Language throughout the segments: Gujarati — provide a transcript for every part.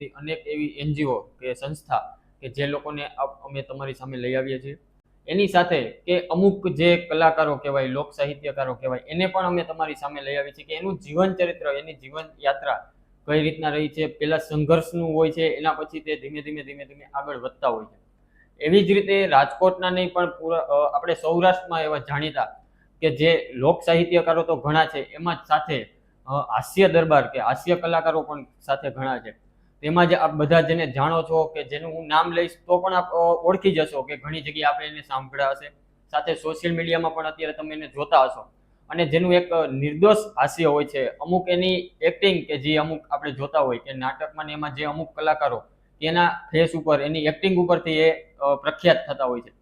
અનેક એવી એનજીઓ કે સંસ્થા કે જે લોકોને અમે તમારી સામે લઈ આવીએ છીએ. એની સાથે કે અમુક જે કલાકારો કહેવાય, લોક સાહિત્યકારો કહેવાય, એને પણ અમે તમારી સામે લઈ આવીએ છીએ કે એનું જીવન ચરિત્ર, એની જીવન યાત્રા કઈ રીતના રહી છે, પેલા સંઘર્ષનું હોય છે, એના પછી તે ધીમે ધીમે ધીમે ધીમે આગળ વધતા હોય છે. એવી જ રીતે રાજકોટના નહીં પણ આપણે સૌરાષ્ટ્રમાં એવા જાણીતા કે જે લોક સાહિત્યકારો તો ઘણા છે, એમાં જ સાથે હાસ્ય દરબાર કે હાસ્ય કલાકારો પણ સાથે ઘણા છે. તેમાં જ આપ બધા જેને જાણો છો કે જેનું હું નામ લઈશ તો પણ આપ ઓળખી જશો કે ઘણી જગ્યાએ આપણે એને સાંભળ્યા હશે. સાથે સોશિયલ મીડિયામાં પણ અત્યારે તમે એને જોતા હશો. અને જેનું એક નિર્દોષ હાસ્ય હોય છે, અમુક એની એક્ટિંગ કે જે અમુક આપણે જોતા હોય કે નાટકમાં ને એમાં જે અમુક કલાકારો એના ફેસ ઉપર, એની એક્ટિંગ ઉપરથી એ પ્રખ્યાત થતા હોય છે.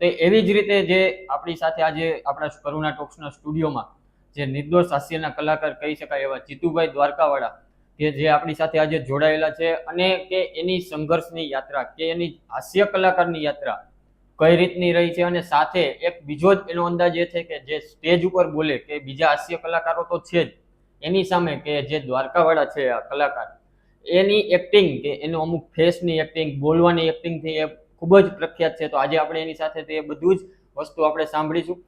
તો એવી જ રીતે જે આપણી સાથે આજે આપણા કરુણા ટોક્સના સ્ટુડિયોમાં જે નિર્દોષ હાસ્યના કલાકાર કહી શકાય એવા જીતુભાઈ દ્વારકાવાળા કે જે આપણી સાથે આજે જોડાયેલા છે અને કે એની સંઘર્ષની યાત્રા, કે એની હાસ્ય કલાકારની યાત્રા કઈ રીતની રહી છે અને સાથે એક બીજો જ એનો અંદાજ એ છે કે જે સ્ટેજ ઉપર બોલે કે બીજા હાસ્ય કલાકારો તો છે જ. એની સામે કે જે દ્વારકાવાળા છે આ કલાકાર, એની એક્ટિંગ કે એનું અમુક ફેસની એક્ટિંગ બોલવાની એક્ટિંગથી એ ખૂબ જ પ્રખ્યાત છે. તો આજે આપણે એની સાથે તે બધું જ વસ્તુ આપણે સાંભળીશું.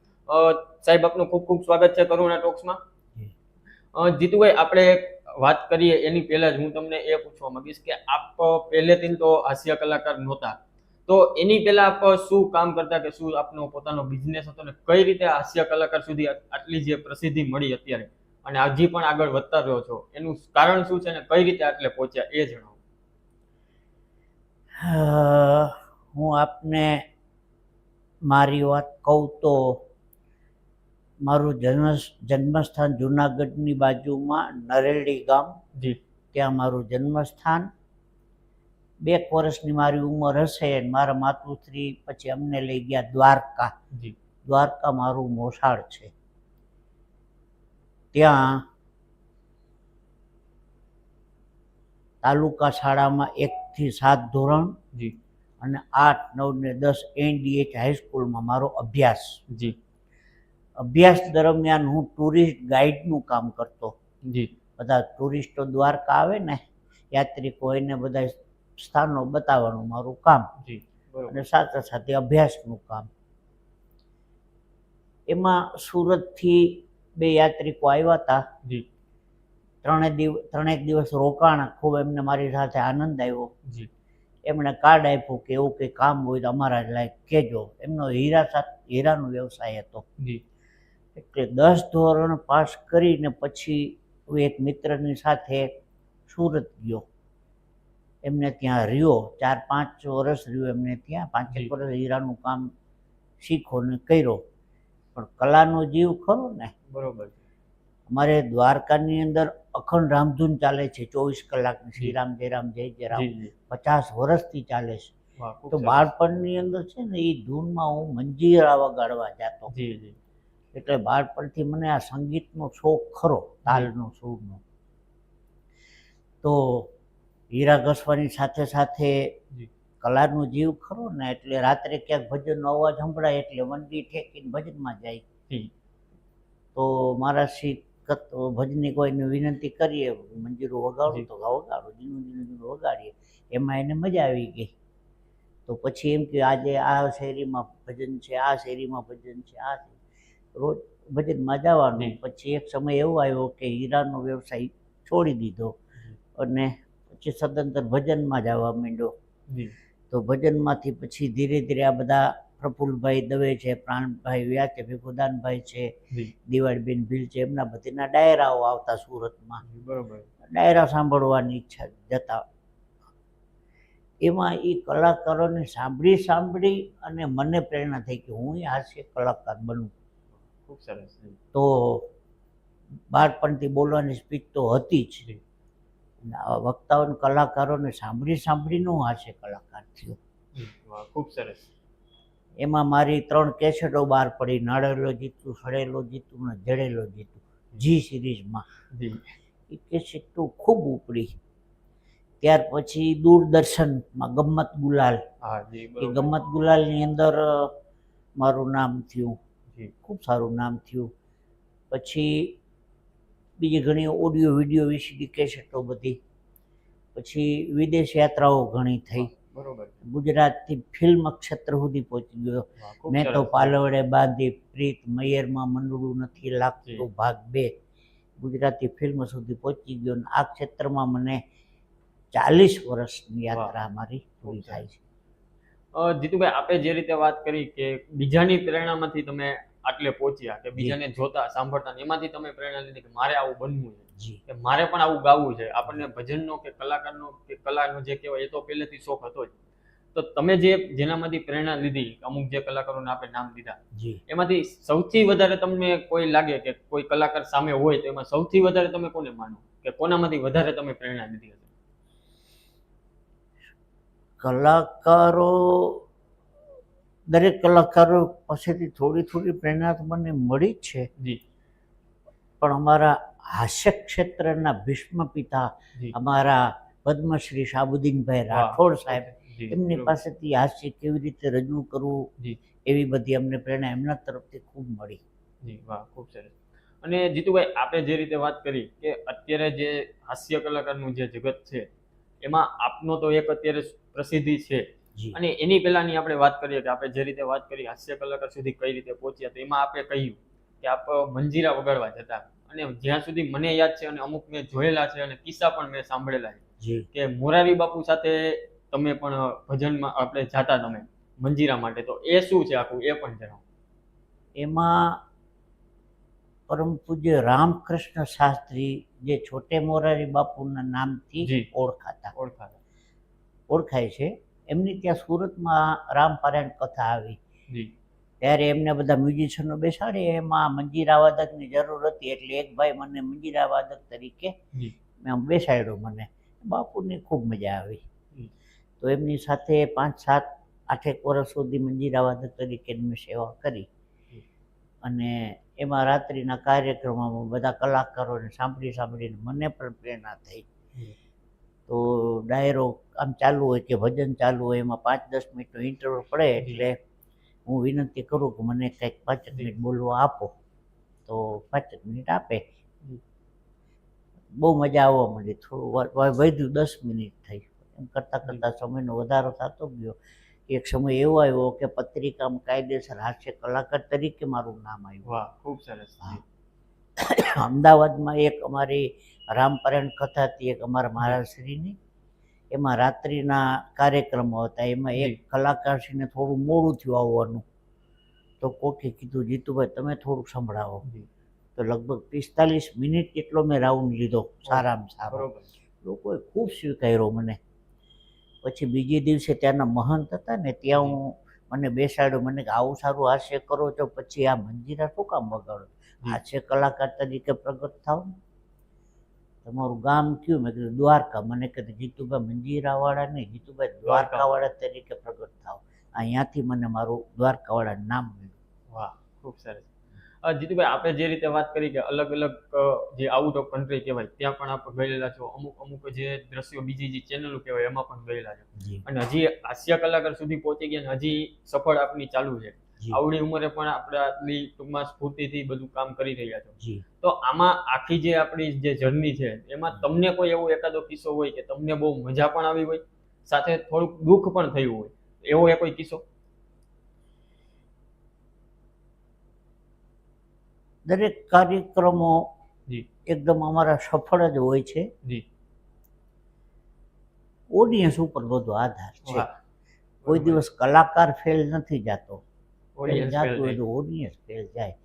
સાહેબ આપનું ખૂબ ખૂબ સ્વાગત છે કરુણા ટોક્સમાં. જીતુભાઈ, આપણે વાત કરીએ એની પહેલા જ હું તમને એ પૂછવા માંગીશ કે આપ પહેલેથી તો હાસ્ય કલાકાર નહોતા. તો એની પહેલા આપ શું કામ કરતા કે શું આપનો પોતાનો બિઝનેસ હતો ને કઈ રીતે હાસ્ય કલાકાર સુધી આટલી જે પ્રસિદ્ધિ મળી અત્યારે? અને હજી પણ આગળ વધતા રહ્યો છો. એનું કારણ શું છે ને કઈ રીતે આટલે પહોંચ્યા એ જણાવો. હું આપને મારી વાત કહું તો મારું જન્મ જન્મસ્થાન જુનાગઢની બાજુમાં નરેડી ગામ. જી. ત્યાં મારું જન્મસ્થાન. બે વર્ષની મારી ઉંમર હશે અને મારા માતુશ્રી પછી અમને લઈ ગયા દ્વારકા. જી. દ્વારકા મારું મોસાળ છે. ત્યાં તાલુકા શાળામાં એકથી સાત ધોરણ જી. અને આઠ નવ ને દસ એનડીએચ હાઈસ્કૂલમાં મારો અભ્યાસ. જી. અભ્યાસ દરમિયાન હું ટુરિસ્ટ ગાઈડનું કામ કરતો. જી. બધા ટુરિસ્ટો દ્વારકા આવે ને યાત્રિકો એને બધા સ્થાનો બતાવવાનું મારું કામ. જી અને સાથે સાથે અભ્યાસનું કામ. એમાં સુરતથી બે યાત્રિકો આવ્યા હતા. જી. ત્રણે દિવસ ત્રણેક દિવસ રોકાણ ખૂબ એમને મારી સાથે આનંદ આવ્યો. જી. એમણે કાર્ડ આપ્યું કે એવું કંઈ કામ હોય તો અમારા લાયક કહેજો. એમનો હીરા સાથે હીરાનો વ્યવસાય હતો. જી. એટલે દસ ધોરણ પાસ કરીને પછી હું એક મિત્રની સાથે સુરત ગયો. એમને ત્યાં રહ્યો ચાર પાંચ વર્ષ રહ્યો એમને ત્યાં પાંચેક. વર્ષ હીરાનું કામ શીખો ને કર્યો. પણ કલાનો જીવ ખરો ને? બરોબર. અમારે દ્વારકાની અંદર અખંડ રામધૂન ચાલે છે ચોવીસ કલાક શ્રી રામ જય રામ જય જય રામ. પચાસ વર્ષથી ચાલે છે. તો. બાળપણની અંદર છે ને એ ધૂનમાં હું મંજીરા વગાડવા જતો. એટલે બાળપણથી મને આ સંગીતનો શોખ ખરો તાલનો સૂરનો. તો હીરા ઘસવાની સાથે સાથે. કલાનો જીવ ખરો ને એટલે રાત્રે ક્યાંક ભજનનો અવાજ સંભળાય એટલે વંડી ઠેકીને ભજનમાં જાય. તો મારા શ્રી કત ભજની કોઈને વિનંતી કરીએ મંજીરું વગાડું તો વગાડું ધીનું ધીનું ધીનું વગાડીએ. એમાં એને મજા આવી ગઈ. તો પછી એમ કે આજે આ શેરીમાં ભજન છે આ શેરીમાં ભજન છે આ. રોજ ભજનમાં જવાનું. પછી એક સમય એવો આવ્યો કે હીરાનો વ્યવસાય છોડી દીધો અને પછી સદંતર ભજનમાં જવા માંડ્યો. તો ભજનમાંથી પછી ધીરે ધીરે આ બધા પ્રફુલ્લભાઈ દવે છે પ્રાણભાઈ વ્યા છે ભીખુદાનભાઈ છે દિવાળીબેન ભીલ છે એમના બધીના ડાયરાઓ આવતા સુરતમાં. બરોબર. ડાયરા સાંભળવાની ઈચ્છા જતા. એમાં એ કલાકારોને સાંભળી સાંભળી અને મને પ્રેરણા થઈ કે હું હાસ્ય કલાકાર બનું. ખૂબ સરસ તો બાળપણથી બોલવાની સ્પીચ તો હતી જ. વક્તાઓને કલાકારોને સાંભળી સાંભળીને હું હાસ્ય કલાકાર થયો. ખૂબ સરસ. એમાં મારી ત્રણ કેસેટો બહાર પડી. નડેલો જીતું સડેલો જીતું ને જડેલો જીતું. જી સિરીઝમાં એ કેસેટો ખૂબ ઉપડી. ત્યાર પછી દૂરદર્શનમાં ગમ્મત ગુલાલ. એ ગમ્મત ગુલાલની અંદર મારું નામ થયું. ખૂબ સારું નામ થયું. પછી બીજી ઘણી ઓડિયો વીડિયો વીસીડી કેસેટો બધી. પછી વિદેશ યાત્રાઓ ઘણી થઈ. બરોબર. ગુજરાતથી ફિલ્મ ક્ષેત્ર સુધી પહોંચી ગયો. મેં તો પાલવડે બાંધી પ્રીત મયરમાં મંડળું નથી લાગતું ભાગ બે. ગુજરાતી ફિલ્મ સુધી પહોંચી ગયો અને આ ક્ષેત્રમાં મને ચાલીસ વર્ષની યાત્રા મારી પૂરી થાય છે. જીતુભાઈ આપે જે રીતે વાત કરી કે બીજાની પ્રેરણામાંથી તમે આટલે પહોંચ્યા કે બીજાને જોતા સાંભળતા એમાંથી તમે પ્રેરણા લીધી કે મારે આવું બનવું છે. કે મારે પણ આવું ગાવું છે. આપણને ભજનનો કે કલાકારનો કે કલાનો જે કહેવાય એ તો પહેલેથી શોખ હતો જ. તો તમે જે જેનામાંથી પ્રેરણા લીધી અમુક જે કલાકારોને આપણે નામ દીધા એમાંથી સૌથી વધારે તમને કોઈ લાગે કે કોઈ કલાકાર સામે હોય તો એમાં સૌથી વધારે તમે કોને માનો? કે કોનામાંથી વધારે તમે પ્રેરણા લીધી હશે? કલાકારો દરેક કલાકારો પાસેથી થોડી થોડી પ્રેરણા તો મને મળી જ છે. પણ અમારા હાસ્ય ક્ષેત્રના ભીષ્મ પિતા અમારા પદ્મશ્રી શાહબુદ્દીનભાઈ રાઠોડ સાહેબ એમની પાસેથી હાસ્ય કેવી રીતે રજૂ કરવું એવી બધી અમને પ્રેરણા એમના તરફથી ખૂબ મળી. જી વાહ ખૂબ સરસ. અને જીતુભાઈ આપણે જે રીતે વાત કરી કે અત્યારે જે હાસ્ય કલાકારનું જે જગત છે એમાં આપનો તો એક અત્યારે પ્રસિદ્ધિ છે. અને એની પહેલાની આપણે વાત કરીએ કે આપણે જે રીતે વાત કરી હાસ્ય કલાકાર સુધી કઈ રીતે પહોંચ્યા તો એમાં આપણે કહ્યું કે આપ મંજીરા વગાડવા જતા. અને જ્યાં સુધી મને યાદ છે અને અમુક મેં જોયેલા છે અને કિસ્સા પણ મેં સાંભળેલા છે કે મોરારી બાપુ સાથે તમે પણ ભજનમાં આપણે જાતા તમે મંજીરા માટે. તો એ શું છે આખું? એ પણ જણાવો. એમાં પરમ પૂજ્ય રામકૃષ્ણ શાસ્ત્રી જે છોટે મોરારી બાપુના નામથી. ઓળખાતા. ઓળખાતા. ઓળખાય છે. એમની ત્યાં સુરતમાં રામપારાયણ કથા આવી. ત્યારે એમને બધા મ્યુઝિશિયનો બેસાડે એમાં મંજીરા વાદકની જરૂર હતી એટલે એક ભાઈ મને મંજીરા વાદક તરીકે મેં બેસાડ્યો મને. બાપુની ખૂબ મજા આવી. તો એમની સાથે પાંચ સાત આઠેક વર્ષ સુધી મંજીરા વાદક તરીકે મેં સેવા કરી. અને એમાં રાત્રિના કાર્યક્રમોમાં બધા કલાકારોને સાંભળી સાંભળીને મને પણ પ્રેરણા થઈ. તો ડાયરો આમ ચાલુ હોય કે ભજન ચાલુ હોય એમાં પાંચ દસ મિનિટનો ઇન્ટરવલ પડે એટલે હું વિનંતી કરું કે મને કંઈક પાંચેક મિનિટ બોલવા આપો. તો પાંચેક મિનિટ આપે. બહુ મજા આવવા મળી થોડું વધ્યું દસ મિનિટ થઈ. એમ કરતાં કરતાં સમયનો વધારો થતો ગયો. એક સમય એવો આવ્યો કે પત્રિકામાં કાયદેસર હાસ્ય કલાકાર તરીકે મારું નામ આવ્યું. વાહ ખૂબ સરસ. અમદાવાદમાં એક અમારી રામપરાયણ કથા હતી એક અમારા મહારાજશ્રીની. એમાં રાત્રિના કાર્યક્રમો હતા. એમાં એક. કલાકારશ્રીને થોડું મોડું થયું આવવાનું. તો કોકે કીધું જીતુભાઈ તમે થોડુંક સંભળાવો. તો લગભગ પિસ્તાલીસ મિનિટ જેટલો મેં રાઉન્ડ લીધો સારામાં સારો. લોકોએ ખૂબ સ્વીકાર્યો મને. પછી બીજે દિવસે ત્યાંના મહંત હતા ને ત્યાં હું મને બેસાડ્યો. મને કે આવું સારું હાસ્ય કરો છો પછી આ મંજીરા શું કામ વગાડો હાસ્ય કલાકાર તરીકે પ્રગટ થાવ ને. તમારું ગામ કયું? મેં કીધું દ્વારકા. મને કીધું જીતુભાઈ મંજીરાવાળા નહીં જીતુભાઈ દ્વારકાવાળા તરીકે પ્રગટ થાવ અહીંયાથી મને મારું દ્વારકાવાળા નામ મળ્યું. વાહ ખૂબ સરસ. જીતુભાઈ આપણે જે રીતે વાત કરી કે અલગ અલગ જે આઉટ ઓફ કન્ટ્રી કહેવાય ત્યાં પણ આપણે ગયેલા છો. અમુક અમુક જે દ્રશ્યો બીજી જે ચેનલો કહેવાય એમાં પણ ગયેલા છો. અને હજી હાસ્ય કલાકાર સુધી પહોંચી ગયા અને હજી સફળ આપની ચાલુ છે. આવડી ઉંમરે પણ આપણે આટલી ટૂંકમાં સ્ફૂર્તિથી બધું કામ કરી રહ્યા છો. તો આમાં આખી જે આપણી જે જર્ની છે એમાં તમને કોઈ એવો એકાદો કિસ્સો હોય કે તમને બહુ મજા પણ આવી હોય સાથે થોડુંક દુઃખ પણ થયું હોય એવો એ કોઈ કિસ્સો? દરેક કાર્યક્રમો એકદમ અમારા સફળ જ હોય છે. જી. ઓડિયન્સ ઉપર બધો આધાર છે. કોઈ દિવસ કલાકાર ફેલ નથી જતો. Audience જાતું હોય તો ઓડિયન્સ ફેલ જાય.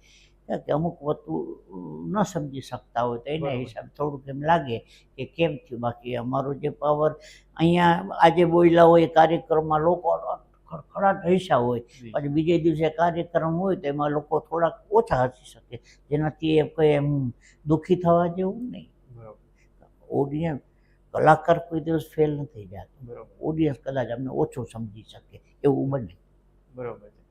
કે અમુક વસ્તુ ન સમજી શકતા હોય તો એના હિસાબે થોડુંક એમ લાગે કે કેમ થયું? બાકી અમારો જે પાવર અહીંયા આજે બોલ્યા હોય એ કાર્યક્રમમાં લોકો ખડખડાટ હસ્યા હોય. પછી બીજે દિવસે કાર્યક્રમ હોય તો એમાં લોકો થોડાક ઓછા હસી શકે. જેનાથી એ કંઈ એમ દુઃખી થવા જેવું નહીં. ઓડિયન્સ કલાકાર કોઈ દિવસ ફેલ નથી જતો ઓડિયન્સ કદાચ અમને ઓછું સમજી શકે એવું બને બરોબર છે.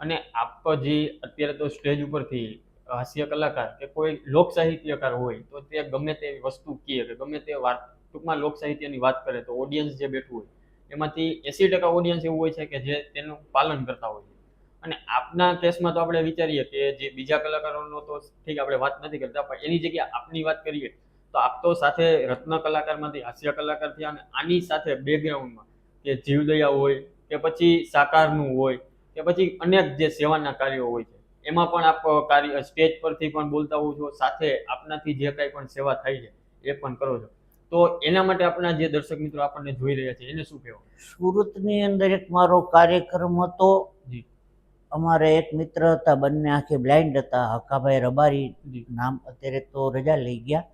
અને આપ જે અત્યારે તો સ્ટેજ ઉપરથી હાસ્ય કલાકાર કે કોઈ લોક સાહિત્યકાર હોય, તો તે ગમે તે વસ્તુ કહે કે ગમે તે વાત, ટૂંકમાં લોક સાહિત્યની વાત કરે તો ઓડિયન્સ જે બેઠું હોય, એમાંથી એસી ટકા ઓડિયન્સ એવું હોય છે કે જે તેનું પાલન કરતા હોય છે. અને આપના કેસમાં તો આપણે વિચારીએ કે જે બીજા કલાકારોનો તો ઠીક આપણે વાત નથી કરતા, પણ એની જગ્યાએ આપની વાત કરીએ, તો તો આપ તો સાથે રત્ન કલાકારમાંથી, હાસ્ય કલાકાર થયા અને આની સાથે બેકગ્રાઉન્ડમાં કે જીવદયા હોય, કે પછી સાકારનું હોય કે પછી અનેક જે સેવાના કાર્યો હોય છે એમાં પણ આપ કાર્ય સ્ટેજ પરથી પણ બોલતા હોવ છો સાથે આપનાથી જે કાંઈ પણ સેવા થાય છે એ પણ કરો છો. તો એના માટે આપણા જે દર્શક મિત્રો આપણને જોઈ રહ્યા છે એને શું કહેવું? સુરતની અંદર એક મારો કાર્યક્રમ હતો. અમારે એક મિત્ર હતા બંને આંખે બ્લાઇન્ડ હતા હકાભાઈ રબારી નામ અત્યારે તો રજા લઈ ગયા.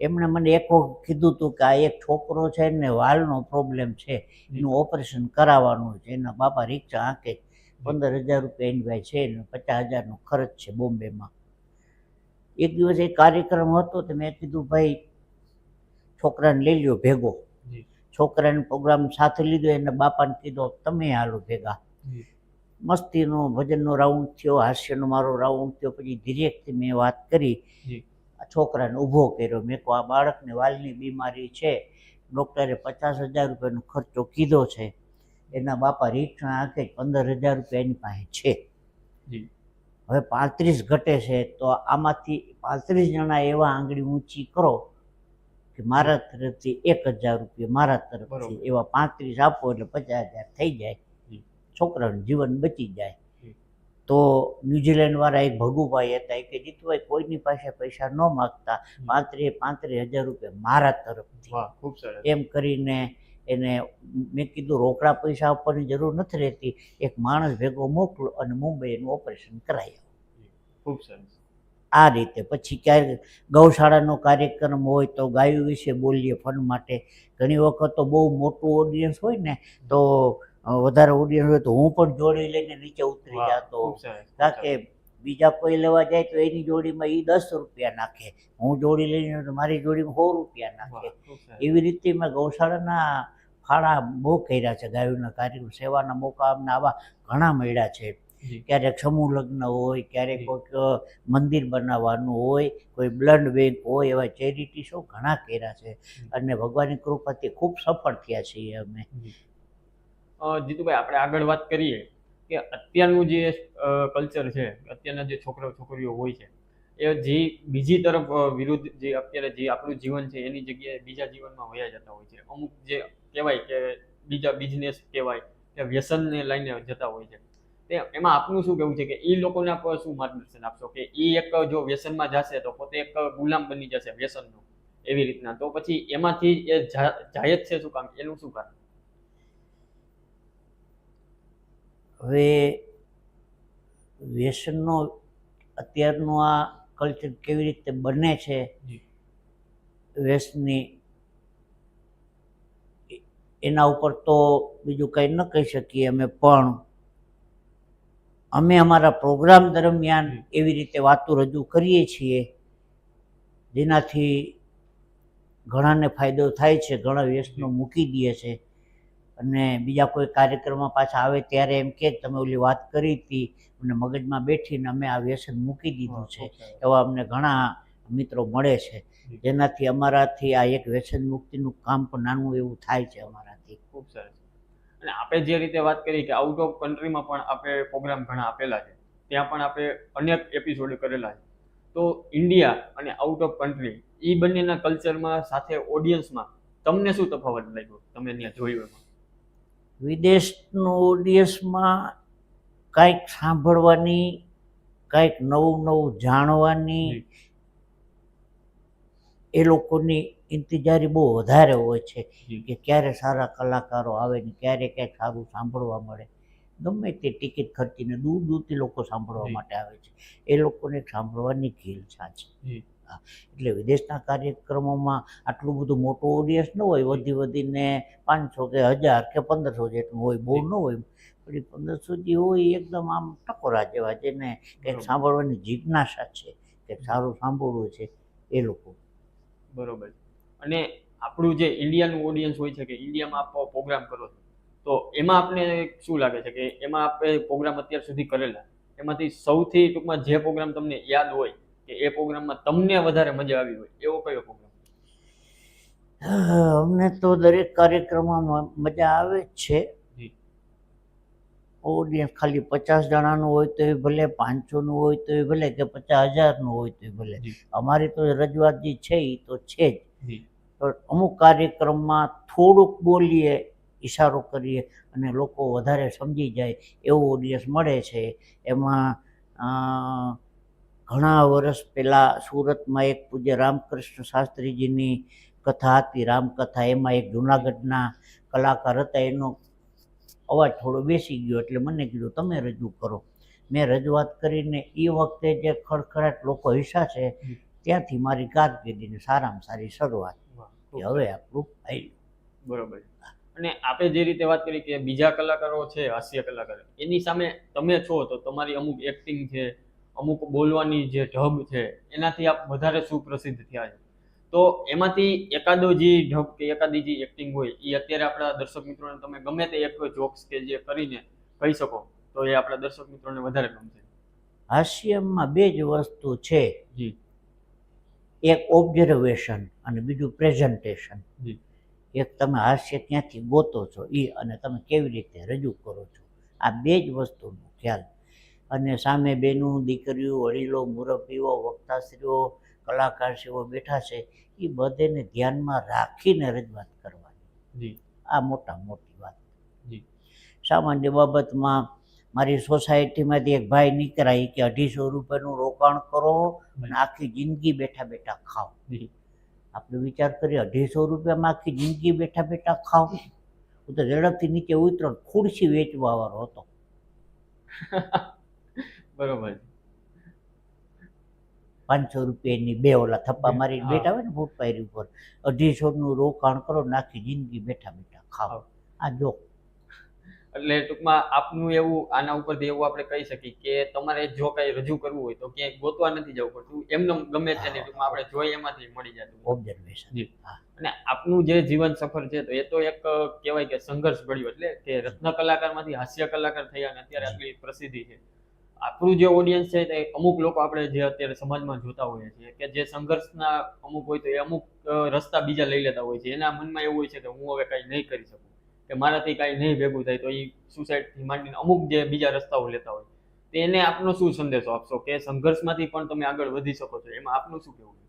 એમણે મને એક વખત કીધું હતું કે આ એક છોકરો છે ને વાલનો પ્રોબ્લેમ છે એનું ઓપરેશન કરાવવાનું છે એના બાપા રિક્ષા આંકે. પંદર હજાર રૂપિયા એની ભાઈ છે ને પચાસ હજારનો ખર્ચ છે બોમ્બેમાં. એક દિવસ એક કાર્યક્રમ હતો તો મેં કીધું ભાઈ છોકરાને લઈ લ્યો ભેગો. છોકરાને પ્રોગ્રામ સાથે લીધો એને બાપાને કીધો તમે હાલો ભેગા. મસ્તીનો ભજનનો રાઉન્ડ થયો હાસ્યનો મારો રાઉન્ડ થયો પછી ધીરેકથી મેં વાત કરી. આ છોકરાને ઊભો કર્યો. મેં કહું આ બાળકને વાલની બીમારી છે. ડૉક્ટરે પચાસ હજાર રૂપિયાનો ખર્ચો કીધો છે. એના બાપા રિક્ષા આંખે પંદર હજાર રૂપિયા એની પાસે છે. હવે પાંત્રીસ ઘટે છે તો આમાંથી પાંત્રીસ જણા એવા આંગળી ઊંચી કરો કે મારા તરફથી એક હજાર રૂપિયા મારા તરફથી એવા પાંત્રીસ આપો એટલે પચાસ હજાર થઈ જાય. છોકરાનું જીવન બચી જાય. તો ન્યુઝીલેન્ડ વાળા એક ભગુભાઈ હતા એ કે જીતુભાઈ કોઈની પાસે પૈસા ન માગતા. પાંત્રીસ પાંત્રીસ હજાર રૂપિયા મારા તરફથી. એમ કરીને એને મેં કીધું રોકડા પૈસા આપવાની જરૂર નથી રહેતી. એક માણસ ભેગો મોકલો અને મુંબઈ એનું ઓપરેશન કરાવી આવો ખૂબ સરસ. આ રીતે પછી ક્યારેક ગૌશાળાનો કાર્યક્રમ હોય તો ગાયો વિશે બોલીએ ફન માટે. ઘણી વખત તો બહુ મોટું ઓડિયન્સ હોય ને તો વધારે ઓડિયન્સ હોય તો હું પણ જોડી લઈને નીચે ઉતરી જતો. કારણ કે બીજા કોઈ લેવા જાય તો એની જોડીમાં એ દસ રૂપિયા નાખે. હું જોડી લઈને તો મારી જોડીમાં સો રૂપિયા નાખે. એવી રીતે મેં ગૌશાળાના ફાળા બહુ કર્યા છે ગાયોના કાર્યક્રમ સેવાના મોકા અમને આવા ઘણા મળ્યા છે. ક્યારેક સમૂહ લગ્ન હોય ક્યારેક કોઈક મંદિર બનાવવાનું હોય કોઈ બ્લડ બેંક હોય એવા ચેરિટી શો ઘણા કર્યા છે. અને ભગવાનની કૃપાથી ખૂબ સફળ થયા છીએ અમે. જીતુભાઈ આપણે આગળ વાત કરીએ. કે અત્યારનું જે કલ્ચર છે, અત્યારના જે છોકરા, છોકરીઓ હોય છે, એ જે બીજી તરફ વિરુદ્ધ જે અત્યારે જે આપણું જીવન છે, એની જગ્યાએ બીજા જીવનમાં વયા જતા હોય છે. અમુક જે કહેવાય કે બીજા બિઝનેસ કહેવાય કે વ્યસનને લઈને જતા હોય છે. તે એમાં આપનું શું કહેવું છે કે એ લોકોના પર શું માર્ગદર્શન આપશો? કે એ એક જો વ્યસનમાં જશે તો પોતે એક ગુલામ બની જશે વ્યસનનો એવી રીતના. તો પછી એમાંથી એ જાય જ છે શું કામ? એનું શું કારણ? હવે વ્યસનનો અત્યારનું આ કલ્ચર કેવી રીતે બને છે. વ્યસની એના ઉપર તો બીજું કંઈ ન કહી શકીએ અમે પણ અમે અમારા પ્રોગ્રામ દરમિયાન એવી રીતે વાતો રજૂ કરીએ છીએ જેનાથી ઘણાને ફાયદો થાય છે ઘણા વ્યસનો મૂકી દે છે. અને બીજા કોઈ કાર્યક્રમમાં પાછા આવે ત્યારે એમ કે તમે ઓલી વાત કરી હતી અને મગજમાં બેઠીને અમે આ વ્યસન મૂકી દીધું છે એવા અમને ઘણા મિત્રો મળે છે. જેનાથી અમારાથી આ એક વ્યસન મુક્તિનું કામ પણ નાનું એવું થાય છે અમારાથી. ખૂબ સરસ. અને આપણે જે રીતે વાત કરી કે આઉટ ઓફ કન્ટ્રીમાં પણ આપણે પ્રોગ્રામ ઘણા આપેલા છે ત્યાં પણ આપણે અનેક એપિસોડ કરેલા છે. તો ઇન્ડિયા અને આઉટ ઓફ કન્ટ્રી એ બંનેના કલ્ચરમાં સાથે ઓડિયન્સમાં તમને શું તફાવત લાગ્યો? તમે ત્યાં જોયું એમાં? વિદેશનું ઓડિયન્સમાં કાંઈક સાંભળવાની કાંઈક નવું નવું જાણવાની એ લોકોની ઇંતજારી બહુ વધારે હોય છે કે ક્યારે સારા કલાકારો આવે ને ક્યારે ક્યાંક સારું સાંભળવા મળે. ગમે તે ટિકિટ ખર્ચીને દૂર દૂરથી લોકો સાંભળવા માટે આવે છે. એ લોકોને સાંભળવાની ઘીલછા છે જી. હા, એટલે વિદેશના કાર્યક્રમોમાં આટલું બધું મોટું ઓડિયન્સ ન હોય વધી વધીને પાંચસો કે હજાર કે પંદરસો જેટલું હોય બહુ ન હોય. પણ એ પંદરસો જે હોય એકદમ આમ ટકોરા જેવા જેને કંઈક સાંભળવાની જિજ્ઞાસા છે કે સારું સાંભળવું છે એ લોકો. બરોબર. અને આપણું જે ઇન્ડિયાનું ઓડિયન્સ હોય છે કે ઇન્ડિયામાં આપ પ્રોગ્રામ કરો છો તો એમાં આપને શું લાગે છે કે એમાં આપણે પ્રોગ્રામ અત્યાર સુધી કરેલા? એમાંથી સૌથી ટૂંકમાં જે પ્રોગ્રામ તમને યાદ હોય કે એ પ્રોગ્રામમાં તમને વધારે મજા આવી હોય એવો કયો પ્રોગ્રામ? અમને તો દરેક કાર્યક્રમમાં મજા આવે જ છે. ઓડિયન્સ ખાલી પચાસ જણાનું હોય તો એ ભલે પાંચસોનું હોય તો એ ભલે કે પચાસ હજારનું હોય તો એ ભલે અમારી તો રજૂઆત જે છે એ તો છે જ. પણ તો અમુક કાર્યક્રમમાં થોડુંક બોલીએ ઈશારો કરીએ અને લોકો વધારે સમજી જાય એવું ઓડિયન્સ મળે છે. એમાં ઘણા વર્ષ પહેલાં સુરતમાં એક પૂજ્ય રામકૃષ્ણ શાસ્ત્રીજીની કથા હતી. રામકથા એમાં એક જૂનાગઢના કલાકાર હતા. એનો અવાજ થોડો બેસી ગયો એટલે મને કીધું તમે રજૂ કરો. મેં રજૂઆત કરીને એ વખતે જે ખડખડાટ લોકો હસ્યા છે ત્યાંથી મારી કારકિર્દીની સારામાં સારી શરૂઆત. હવે આપણું આવી બરોબર. અને આપે જે રીતે વાત કરી કે બીજા કલાકારો છે હાસ્ય કલાકાર એની સામે તમે છો તો તમારી અમુક એક્ટિંગ છે અમુક બોલવાની જે ઢબ છે એનાથી આપ વધારે સુપ્રસિદ્ધ થયા છે. તો એમાંથી એકાદો જે ઢબ કે એકાદી જે એક્ટિંગ હોય એ અત્યારે આપણા દર્શક મિત્રોને તમે ગમે તે એક જોક્સ કે જે કરીને કહી શકો તો એ આપણા દર્શક મિત્રોને વધારે ગમશે. હાસ્યમાં બે જ વસ્તુ છે. જી. એક ઓબ્ઝર્વેશન અને બીજું પ્રેઝન્ટેશન જી. એક તમે હાસ્ય ક્યાંથી ગોતો છો એ અને તમે કેવી રીતે રજૂ કરો છો? આ બે જ વસ્તુનો ખ્યાલ અને સામે બેનું દીકરીઓ વડીલો મુરબ્બીઓ વક્તાશ્રીઓ કલાકારશ્રીઓ બેઠા છે એ બધેને ધ્યાનમાં રાખીને રજૂઆત કરવાની. આ મોટા મોટી વાત. સામાન્ય બાબતમાં મારી સોસાયટીમાંથી એક ભાઈ નીકળાય કે અઢીસો રૂપિયાનું રોકાણ કરો અને આખી જિંદગી બેઠા બેઠા ખાઓ. આપણે વિચાર કરીએ અઢીસો રૂપિયામાં આખી જિંદગી બેઠા બેઠા ખાઓ? હું તો ઝડપથી નીચે ઉતરો ખુરશી વેચવા વાળો હતો. બરોબર. પાંચસો રૂપિયાની બે ઓલા થપ્પા મારી મારીને બેઠા હોય ને ફૂટપાયરી ઉપર અઢીસોનું રોકાણ કરો નાખી જિંદગી બેઠા બેઠા ખાઓ. આ જો. એટલે ટૂંકમાં આપનું એવું આના ઉપરથી એવું આપણે કહી શકીએ કે તમારે જો કઈ રજૂ કરવું હોય તો ક્યાંય ગોતવા નથી જવું પડતું. એમને ગમે તેને ટૂંકમાં આપણે જોઈ એમાંથી મળી જતું. ઓબ્ઝર્વેશન અને આપનું જે જીવન સફર છે તો એ તો એક કહેવાય કે સંઘર્ષ ભર્યું એટલે કે રત્ન કલાકારમાંથી હાસ્ય કલાકાર થયા અને અત્યારે આટલી પ્રસિદ્ધિ છે. આપણું જે ઓડિયન્સ છે તે અમુક લોકો આપણે જે અત્યારે સમાજમાં જોતા હોઈએ છીએ કે જે સંઘર્ષના અમુક હોય તો એ અમુક રસ્તા બીજા લઈ લેતા હોય છે. એના મનમાં એવું હોય છે કે હું હવે કાંઈ નહીં કરી શકું, કે મારાથી કાંઈ નહીં ભેગું થાય, તો એ સુસાઇડથી માંડીને અમુક જે બીજા રસ્તાઓ લેતા હોય. તો એને આપનો શું સંદેશો આપશો કે સંઘર્ષમાંથી પણ તમે આગળ વધી શકો છો? એમાં આપનું શું કહેવું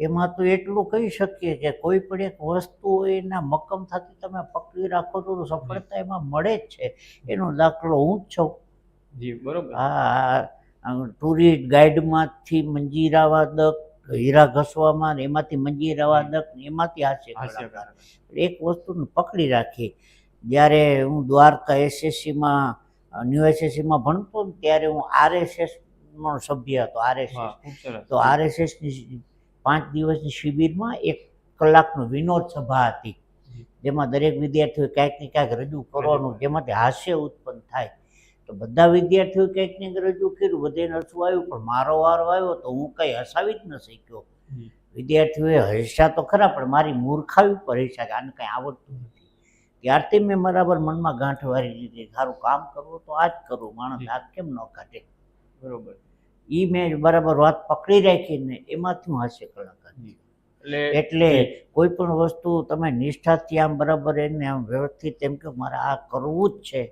એમાં તો એટલું કહી શકીએ કે કોઈ પણ એક વસ્તુ એના મક્કમ થતી તમે પકડી રાખો તો સફળતા એમાં મળે જ છે. એનો દાખલો હું જ છું. જી બરોબર. આ ટુરિસ્ટ ગાઈડમાંથી મંજીરા વાદક હીરા ઘસવામાં એમાંથી મંજીરા વાદક એમાંથી હાસ્ય. એક વસ્તુને પકડી રાખી. જ્યારે હું દ્વારકા એસએસસીમાં ન્યૂ એસએસસીમાં ભણતો ને ત્યારે હું આરએસએસનો સભ્ય હતો આરએસએસ. તો આરએસએસની પાંચ દિવસની શિબિરમાં એક કલાકનો વિનોદ સભા હતી. જેમાં દરેક વિદ્યાર્થીઓ ક્યાંક ને ક્યાંક રજૂ કરવાનું. જેમાંથી હાસ્ય ઉત્પન્ન થાય. તો બધા વિદ્યાર્થીઓ ક્યાંક ને ક્યાંક રજૂ કર્યું બધે હસવું આવ્યું પણ મારો વારો આવ્યો તો હું કંઈ હસાવી જ ન શક્યો. વિદ્યાર્થીઓએ હર્ષા તો ખરા પણ મારી મૂર્ખાવી પર હસ્યા કે આને કંઈ આવડતું નથી. ત્યારથી મેં બરાબર મનમાં ગાંઠ વારી લીધી સારું કામ કરવું તો આ જ કરવું માણસ. હાથ કેમ ન કાઢે? બરોબર. એ મેં બરાબર વાત પકડી રાખીને એમાંથી હું હાસ્ય કલાકાર એટલે એટલે કોઈ પણ વસ્તુ તમે નિષ્ઠાથી આમ બરાબર એને આમ વ્યવસ્થિત એમ કે મારે આ કરવું જ છે.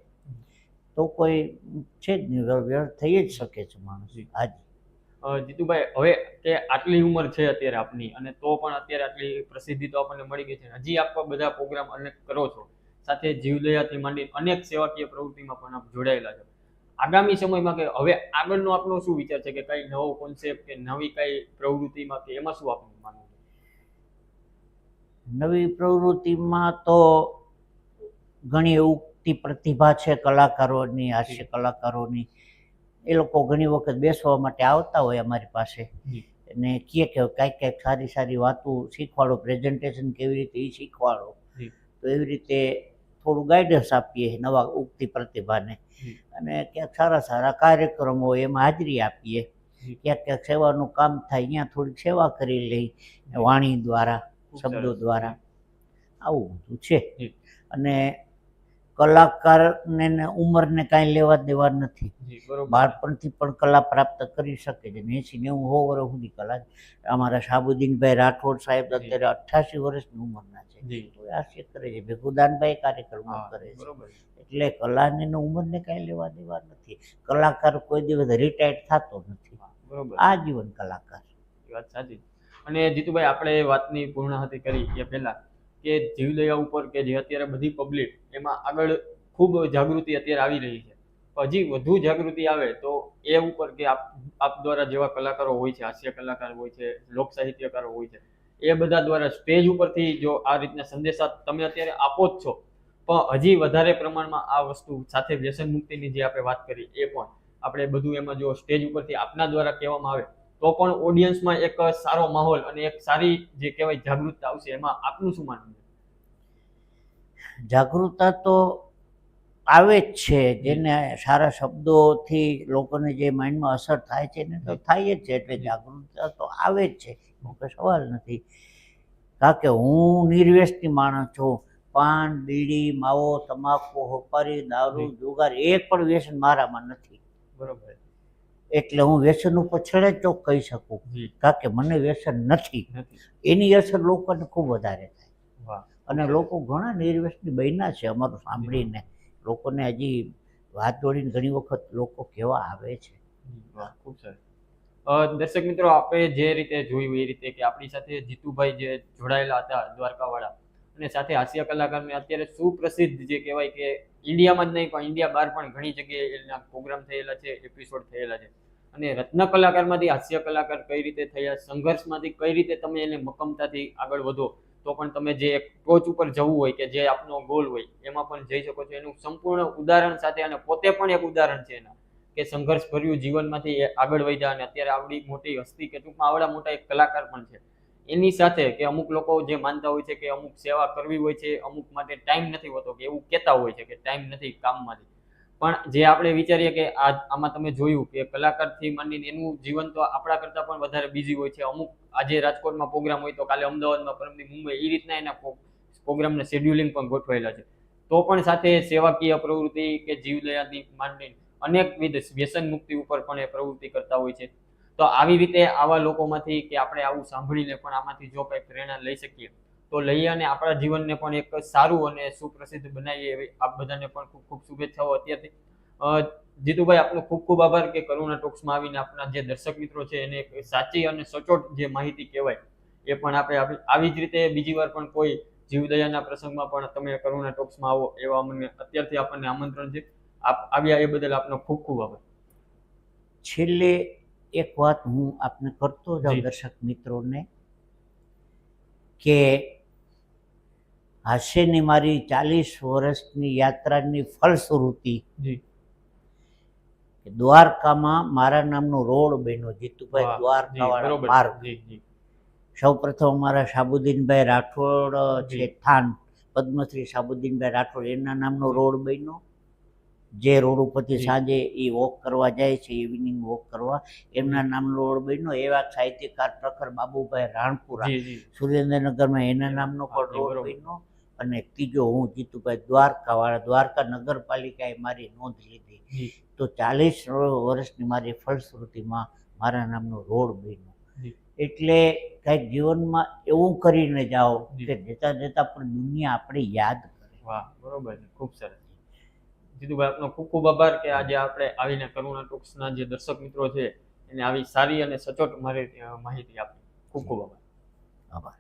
તો કોઈ છે જ નહીં વ્ય- વ્ય- થઈ જ શકે છે માણસ. હાજી જીતુભાઈ હવે કે આટલી ઉંમર છે અત્યારે આપની અને તો પણ અત્યારે આટલી પ્રસિદ્ધિ તો આપણને મળી ગઈ છે. હજી આપ બધા પ્રોગ્રામ અનેક કરો છો. સાથે જીવદયાથી માંડી અનેક સેવાકીય પ્રવૃત્તિમાં પણ આપ જોડાયેલા છો. આગામી સમયમાં કે હવે આગળનો આપનો શું વિચાર છે? કે કઈ નવો કોન્સેપ્ટ કે નવી કઈ પ્રવૃત્તિમાં કે એમાં શું આપનું માનવું છે? નવી પ્રવૃત્તિમાં તો ઘણી ઉગતી પ્રતિભા છે કલાકારોની હાસ્ય કલાકારોની. એ લોકો ઘણી વખત બેસવા માટે આવતા હોય અમારી પાસે. અને કહે કે કાંઈક કાંઈક સારી સારી વાતો શીખવાડો પ્રેઝન્ટેશન કેવી રીતે એ શીખવાડો. તો એવી રીતે થોડું ગાઈડન્સ આપીએ નવા ઉગતી પ્રતિભાને. અને ક્યાંક સારા સારા કાર્યક્રમો એમાં હાજરી આપીએ. ક્યાંક ક્યાંક સેવાનું કામ થાય ત્યાં થોડીક સેવા કરી લઈ વાણી દ્વારા શબ્દો દ્વારા. આવું બધું છે. અને કલાકારને ને ઉંમરને કાંઈ લેવા દેવા નથી. બાળપણથી પણ કલા પ્રાપ્ત કરી શકે છે. એંસી નેવું હો વર્ષ સુધી કલા અમારા શાહબુદ્દીનભાઈ રાઠોડ સાહેબ અત્યારે અઠ્ઠાસી વર્ષની ઉંમરના છે. હાસ્ય કરે છે. ભેગુદાનભાઈ કાર્યક્રમ કરે છે. એટલે કલાને ને ઉંમરને કાંઈ લેવા દેવા નથી. કલાકાર કોઈ દિવસ રિટાયર્ડ થતો નથી. બરોબર. આજીવન કલાકાર. એ વાત સાચી અને જીતુભાઈ આપણે વાતની પૂર્ણાહતિ કરી એ પહેલા. કે જીવદયા ઉપર કે જે અત્યારે બધી પબ્લિક એમાં આગળ ખૂબ જાગૃતિ અત્યારે આવી રહી છે. હજી વધુ જાગૃતિ આવે તો એ ઉપર કે આપ આપ દ્વારા જેવા કલાકારો હોય છે, હાસ્ય કલાકાર હોય છે, લોક સાહિત્યકારો હોય છે, એ બધા દ્વારા સ્ટેજ ઉપરથી જો આ રીતના સંદેશા તમે અત્યારે આપો જ છો, પણ હજી વધારે પ્રમાણમાં આ વસ્તુ સાથે વ્યસન મુક્તિની જે આપણે વાત કરી એ પણ આપણે બધું એમાં જો સ્ટેજ ઉપરથી આપના દ્વારા કહેવામાં આવે તો પણ ઓડિયન્સમાં એક સારો માહોલ અને એક સારી જે કહેવાય જાગૃતતા આવશે એમાં આપનું શું માનવું છે? જાગૃતતા તો આવે જ છે જેને સારા શબ્દોથી લોકોને જે માઇન્ડમાં અસર થાય છે ને તો થાય જ છે એટલે જાગૃતતા તો આવે જ છે એનો કોઈ સવાલ નથી. કારણ કે હું નિર્વેશની માણસ છું પાન બીડી માવો તમાકુ હોપારી દારૂ જુગાર એક પણ વ્યસન મારામાં નથી. બરોબર. એટલે હું વ્યસન ઉપર છેડે ચોક કહી શકું. કારણ કે મને વ્યસન નથી. એની અસર લોકોને ખૂબ વધારે થાય. અને લોકો ઘણા નિર્વ્યસની બન્યા છે અમારું સાંભળીને. લોકોને હજી વાત દોડીને ઘણી વખત લોકો કેવા આવે છે. ખૂબ સરસ. દર્શક મિત્રો આપણે જે રીતે જોયું એ રીતે કે આપણી સાથે જીતુભાઈ જે જોડાયેલા હતા દ્વારકાવાળા અને સાથે હાસ્ય કલાકારને અત્યારે સુપ્રસિદ્ધ જે કહેવાય કે ઇન્ડિયામાં જ નહીં, પણ ઇન્ડિયા બહાર પણ ઘણી જગ્યાએ એના પ્રોગ્રામ થયેલા છે એપિસોડ થયેલા છે. અને રત્ન કલાકારમાંથી હાસ્ય કલાકાર કઈ રીતે થયા, સંઘર્ષમાંથી કઈ રીતે તમે એને મક્કમતાથી આગળ વધો, તો પણ તમે જે ટોચ ઉપર જવું હોય કે જે આપનો ગોલ હોય, એમાં પણ જઈ શકો છો. એનું સંપૂર્ણ ઉદાહરણ સાથે અને પોતે પણ એક ઉદાહરણ છે એના, કે સંઘર્ષ ભર્યું જીવનમાંથી આગળ વધ્યા અને અત્યારે આવડી મોટી હસ્તી કે ટૂંકમાં આવડા મોટા એક કલાકાર પણ છે. એની સાથે કે અમુક લોકો જે માનતા હોય છે કે અમુક સેવા કરવી હોય છે, અમુક માટે ટાઈમ નથી હોતો કે એવું કહેતા હોય છે કે ટાઈમ નથી કામમાંથી. પણ જે આપણે વિચારીએ કે આ આમાં તમે જોયું કે કલાકારથી માંડીને એનું જીવન તો આપણા કરતાં પણ વધારે બિઝી હોય છે. અમુક આજે રાજકોટમાં પ્રોગ્રામ હોય તો કાલે અમદાવાદમાં, પરમદી, મુંબઈ એ રીતના એના પ્રોગ્રામને શેડ્યુલિંગ પણ ગોઠવાયેલા છે. તો પણ સાથે સેવાકીય પ્રવૃત્તિ કે જીવદયાની માંડીને અનેકવિધ વ્યસન મુક્તિ ઉપર પણ એ પ્રવૃત્તિ કરતા હોય છે. તો આવી રીતે આવા લોકોમાંથી કે આપણે આવું સાંભળીને પણ આમાંથી જો કંઈ પ્રેરણા લઈ શકીએ, તો લઈએ અને આપણા જીવનને પણ એક સારું અને સુપ્રસિદ્ધ બનાવીએ એવી આપ બધાને પણ ખૂબ ખૂબ શુભેચ્છાઓ અત્યારથી. જીતુભાઈ, આપનો ખૂબ ખૂબ આભાર કે કરુણા ટોક્સમાં આવીને આપણા જે દર્શક મિત્રો છે એને એક સાચી અને સચોટ જે માહિતી કહેવાય, એ પણ આપણે આપી, આવી જ રીતે બીજી વાર પણ કોઈ જીવદયાના પ્રસંગમાં પણ તમે કરુણા ટોક્સમાં આવો એવા અમને અત્યારથી આપણને આમંત્રણ છે. આપ આવ્યા એ બદલ આપનો ખૂબ ખૂબ આભાર. છેલ્લે એક વાત હું આપને કરતો. જાઉં દર્શક મિત્રોને કે હાસ્યની મારી ચાલીસ વર્ષની યાત્રાની કે દ્વારકામાં મારા નામનો રોડ બન્યો જીતુભાઈ દ્વારકાવાળા માર્ગ. સૌ પ્રથમ અમારા સાબુદ્દીનભાઈ રાઠોડ છે થાન પદ્મશ્રી સાબુદ્દીનભાઈ રાઠોડ એના નામનો રોડ બન્યો. જે રોડ ઉપરથી સાંજે એ વોક કરવા જાય છે ઇવનિંગ વોક કરવા એમના નામનો રોડ બન્યો. એવા સાહિત્યકાર પ્રખર બાબુભાઈ રાણપુરા. સુરેન્દ્રનગરમાં એના નામનો પણ રોડ બન્યો. અને ત્રીજો હું જીતુભાઈ દ્વારકાવાળા દ્વારકા નગરપાલિકાએ મારી નોંધ લીધી. તો ચાલીસ વર્ષની મારી ફળશ્રુતિમાં મારા નામનો રોડ બન્યો. એટલે કંઈક જીવનમાં એવું કરીને જાઓ કે જતા જતા પણ દુનિયા આપણે યાદ કરે. વાહ બરોબર ખૂબ સરસ. જીતુભાઈ આપનો ખૂબ ખૂબ આભાર કે આજે આપણે આવીને કરુણા ટોક્સના જે દર્શક મિત્રો છે એને આવી સારી અને સચોટ મારી માહિતી આપી. ખૂબ ખૂબ આભાર. આભાર.